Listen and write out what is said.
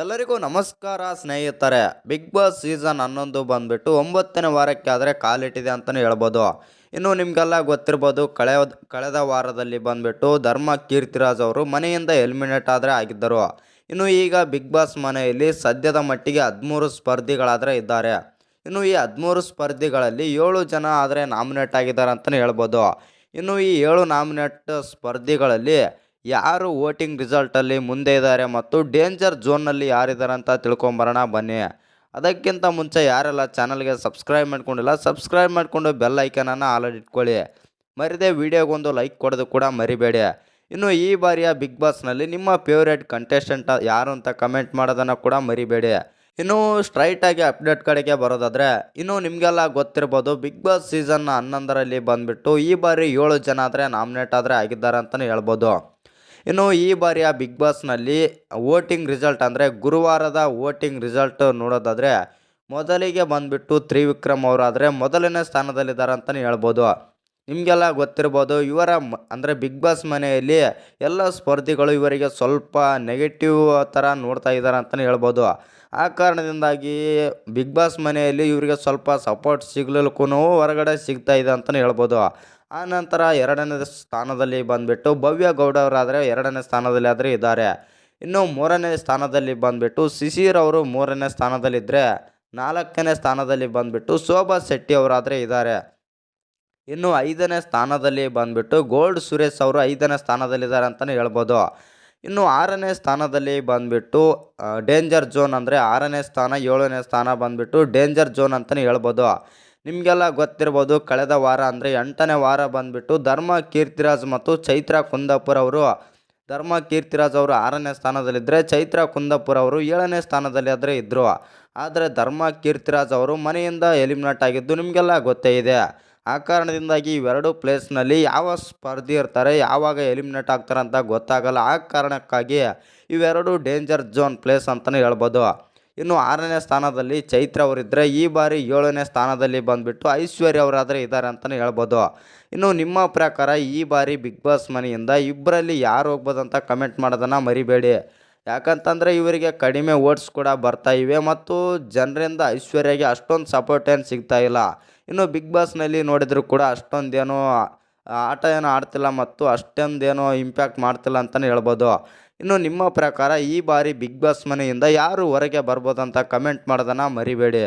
ಎಲ್ಲರಿಗೂ ನಮಸ್ಕಾರ ಸ್ನೇಹಿತರೆ. ಬಿಗ್ ಬಾಸ್ ಸೀಸನ್ ಹನ್ನೊಂದು ಬಂದ್ಬಿಟ್ಟು ಒಂಬತ್ತನೇ ವಾರಕ್ಕೆ ಆದರೆ ಕಾಲಿಟ್ಟಿದೆ ಅಂತಲೇ ಹೇಳ್ಬೋದು. ಇನ್ನು ನಿಮಗೆಲ್ಲ ಗೊತ್ತಿರ್ಬೋದು, ಕಳೆದ ಕಳೆದ ವಾರದಲ್ಲಿ ಬಂದ್ಬಿಟ್ಟು ಧರ್ಮ ಕೀರ್ತಿರಾಜ್ ಅವರು ಮನೆಯಿಂದ ಎಲಿಮಿನೇಟ್ ಆದರೆ ಆಗಿದ್ದರು. ಇನ್ನು ಈಗ ಬಿಗ್ ಬಾಸ್ ಮನೆಯಲ್ಲಿ ಸದ್ಯದ ಮಟ್ಟಿಗೆ ಹದಿಮೂರು ಸ್ಪರ್ಧಿಗಳಾದರೆ ಇದ್ದಾರೆ. ಇನ್ನು ಈ ಹದಿಮೂರು ಸ್ಪರ್ಧಿಗಳಲ್ಲಿ ಏಳು ಜನ ಆದರೆ ನಾಮಿನೇಟ್ ಆಗಿದ್ದಾರೆ ಅಂತಲೇ ಹೇಳ್ಬೋದು. ಇನ್ನು ಈ ಏಳು ನಾಮಿನೇಟ್ ಸ್ಪರ್ಧಿಗಳಲ್ಲಿ ಯಾರು ವೋಟಿಂಗ್ ರಿಸಲ್ಟಲ್ಲಿ ಮುಂದೆ ಇದ್ದಾರೆ ಮತ್ತು ಡೇಂಜರ್ ಝೋನ್ನಲ್ಲಿ ಯಾರಿದ್ದಾರೆ ಅಂತ ತಿಳ್ಕೊಂಬರೋಣ ಬನ್ನಿ. ಅದಕ್ಕಿಂತ ಮುಂಚೆ ಯಾರೆಲ್ಲ ಚಾನಲ್ಗೆ ಸಬ್ಸ್ಕ್ರೈಬ್ ಮಾಡ್ಕೊಂಡಿಲ್ಲ, ಸಬ್ಸ್ಕ್ರೈಬ್ ಮಾಡಿಕೊಂಡು ಬೆಲ್ ಐಕನನ್ನು ಆಲ್ರೆಡಿ ಇಟ್ಕೊಳ್ಳಿ. ಮರಿದೇ ವಿಡಿಯೋಗೊಂದು ಲೈಕ್ ಕೊಡೋದು ಕೂಡ ಮರಿಬೇಡಿ. ಇನ್ನು ಈ ಬಾರಿಯ ಬಿಗ್ ಬಾಸ್ನಲ್ಲಿ ನಿಮ್ಮ ಫೇವ್ರೇಟ್ ಕಂಟೆಸ್ಟೆಂಟ್ ಯಾರು ಅಂತ ಕಮೆಂಟ್ ಮಾಡೋದನ್ನು ಕೂಡ ಮರಿಬೇಡಿ. ಇನ್ನು ಸ್ಟ್ರೈಟಾಗಿ ಅಪ್ಡೇಟ್ ಕಡೆಗೆ ಬರೋದಾದರೆ, ಇನ್ನು ನಿಮಗೆಲ್ಲ ಗೊತ್ತಿರ್ಬೋದು, ಬಿಗ್ ಬಾಸ್ ಸೀಸನ್ ಹನ್ನೊಂದರಲ್ಲಿ ಬಂದುಬಿಟ್ಟು ಈ ಬಾರಿ ಏಳು ಜನ ಆದರೆ ನಾಮಿನೇಟ್ ಆದರೆ ಆಗಿದ್ದಾರೆ ಅಂತಲೇ ಹೇಳ್ಬೋದು. ಇನ್ನು ಈ ಬಾರಿಯ ಬಿಗ್ ಬಾಸ್ನಲ್ಲಿ ವೋಟಿಂಗ್ ರಿಸಲ್ಟ್ ಅಂದರೆ ಗುರುವಾರದ ವೋಟಿಂಗ್ ರಿಸಲ್ಟ್ ನೋಡೋದಾದರೆ ಮೊದಲಿಗೆ ಬಂದುಬಿಟ್ಟು ತ್ರಿವಿಕ್ರಮ್ ಅವರಾದರೆ ಮೊದಲನೇ ಸ್ಥಾನದಲ್ಲಿದ್ದಾರೆ ಅಂತಲೇ ಹೇಳ್ಬೋದು. ನಿಮಗೆಲ್ಲ ಗೊತ್ತಿರ್ಬೋದು, ಇವರ ಮ, ಅಂದರೆ ಬಿಗ್ ಬಾಸ್ ಮನೆಯಲ್ಲಿ ಎಲ್ಲ ಸ್ಪರ್ಧಿಗಳು ಇವರಿಗೆ ಸ್ವಲ್ಪ ನೆಗೆಟಿವ್ ಥರ ನೋಡ್ತಾ ಇದ್ದಾರೆ ಅಂತಲೇ ಹೇಳ್ಬೋದು. ಆ ಕಾರಣದಿಂದಾಗಿ ಬಿಗ್ ಬಾಸ್ ಮನೆಯಲ್ಲಿ ಇವರಿಗೆ ಸ್ವಲ್ಪ ಸಪೋರ್ಟ್ ಸಿಗ್ಲಿಕ್ಕೂ ಹೊರಗಡೆ ಸಿಗ್ತಾ ಇದೆ ಅಂತಲೇ ಹೇಳ್ಬೋದು. ಆ ನಂತರ ಎರಡನೇ ಸ್ಥಾನದಲ್ಲಿ ಬಂದುಬಿಟ್ಟು ಭವ್ಯ ಗೌಡ ಅವರಾದರೆ ಎರಡನೇ ಸ್ಥಾನದಲ್ಲಿ ಆದರೆ ಇದ್ದಾರೆ. ಇನ್ನು ಮೂರನೇ ಸ್ಥಾನದಲ್ಲಿ ಬಂದುಬಿಟ್ಟು ಶಿಶಿರ್ ಅವರು ಮೂರನೇ ಸ್ಥಾನದಲ್ಲಿದ್ದರೆ ನಾಲ್ಕನೇ ಸ್ಥಾನದಲ್ಲಿ ಬಂದುಬಿಟ್ಟು ಶೋಭಾ ಶೆಟ್ಟಿ ಅವರಾದರೆ ಇದ್ದಾರೆ. ಇನ್ನು ಐದನೇ ಸ್ಥಾನದಲ್ಲಿ ಬಂದುಬಿಟ್ಟು ಗೋಲ್ಡ್ ಸುರೇಶ್ ಅವರು ಐದನೇ ಸ್ಥಾನದಲ್ಲಿದ್ದಾರೆ ಅಂತಲೇ ಹೇಳ್ಬೋದು. ಇನ್ನು ಆರನೇ ಸ್ಥಾನದಲ್ಲಿ ಬಂದುಬಿಟ್ಟು ಡೇಂಜರ್ ಝೋನ್ ಅಂದರೆ ಆರನೇ ಸ್ಥಾನ, ಏಳನೇ ಸ್ಥಾನ ಬಂದುಬಿಟ್ಟು ಡೇಂಜರ್ ಝೋನ್ ಅಂತಲೇ ಹೇಳ್ಬೋದು. ನಿಮಗೆಲ್ಲ ಗೊತ್ತಿರ್ಬೋದು, ಕಳೆದ ವಾರ ಅಂದರೆ ಎಂಟನೇ ವಾರ ಬಂದುಬಿಟ್ಟು ಧರ್ಮ ಕೀರ್ತಿರಾಜ್ ಮತ್ತು ಚೈತ್ರ ಕುಂದಾಪುರ ಅವರು ಧರ್ಮ ಕೀರ್ತಿರಾಜ್ ಅವರು ಆರನೇ ಸ್ಥಾನದಲ್ಲಿದ್ದರೆ ಚೈತ್ರ ಕುಂದಾಪುರ ಅವರು ಏಳನೇ ಸ್ಥಾನದಲ್ಲಿ ಆದರೆ ಇದ್ದರು ಆದರೆ ಧರ್ಮ ಕೀರ್ತಿರಾಜ್ ಅವರು ಮನೆಯಿಂದ ಎಲಿಮಿನೇಟ್ ಆಗಿದ್ದು ನಿಮಗೆಲ್ಲ ಗೊತ್ತೇ ಇದೆ. ಆ ಕಾರಣದಿಂದಾಗಿ ಇವೆರಡು ಪ್ಲೇಸ್ನಲ್ಲಿ ಯಾವ ಸ್ಪರ್ಧಿ ಇರ್ತಾರೆ, ಯಾವಾಗ ಎಲಿಮಿನೇಟ್ ಆಗ್ತಾರೆ ಅಂತ ಗೊತ್ತಾಗಲ್ಲ. ಆ ಕಾರಣಕ್ಕಾಗಿ ಇವೆರಡು ಡೇಂಜರ್ ಝೋನ್ ಪ್ಲೇಸ್ ಅಂತಲೇ ಹೇಳ್ಬೋದು. ಇನ್ನು ಆರನೇ ಸ್ಥಾನದಲ್ಲಿ ಚೈತ್ರ ಅವರಿದ್ದರೆ ಈ ಬಾರಿ ಏಳನೇ ಸ್ಥಾನದಲ್ಲಿ ಬಂದುಬಿಟ್ಟು ಐಶ್ವರ್ಯ ಅವರಾದರೆ ಇದ್ದಾರೆ ಅಂತಲೇ ಹೇಳ್ಬೋದು. ಇನ್ನು ನಿಮ್ಮ ಪ್ರಕಾರ ಈ ಬಾರಿ ಬಿಗ್ ಬಾಸ್ ಮನೆಯಿಂದ ಇಬ್ಬರಲ್ಲಿ ಯಾರು ಹೋಗ್ಬೋದಂತ ಕಮೆಂಟ್ ಮಾಡೋದನ್ನು ಮರಿಬೇಡಿ. ಯಾಕಂತಂದರೆ ಇವರಿಗೆ ಕಡಿಮೆ ಓಟ್ಸ್ ಕೂಡ ಬರ್ತಾ ಇವೆ ಮತ್ತು ಜನರಿಂದ ಐಶ್ವರ್ಯಗೆ ಅಷ್ಟೊಂದು ಸಪೋರ್ಟ್ ಏನು ಸಿಗ್ತಾ ಇಲ್ಲ. ಇನ್ನು ಬಿಗ್ ಬಾಸ್ನಲ್ಲಿ ನೋಡಿದರೂ ಕೂಡ ಅಷ್ಟೊಂದೇನೋ ಆಟ ಏನೋ ಆಡ್ತಿಲ್ಲ ಮತ್ತು ಅಷ್ಟೊಂದೇನೋ ಇಂಪ್ಯಾಕ್ಟ್ ಮಾಡ್ತಿಲ್ಲ ಅಂತಲೇ ಹೇಳ್ಬೋದು. ಇನ್ನು ನಿಮ್ಮ ಪ್ರಕಾರ ಈ ಬಾರಿ ಬಿಗ್ ಬಾಸ್ ಮನೆಯಿಂದ ಯಾರು ಹೊರಗೆ ಬರ್ಬೋದಂತ ಕಮೆಂಟ್ ಮಾಡೋದನ್ನು ಮರಿಬೇಡಿ.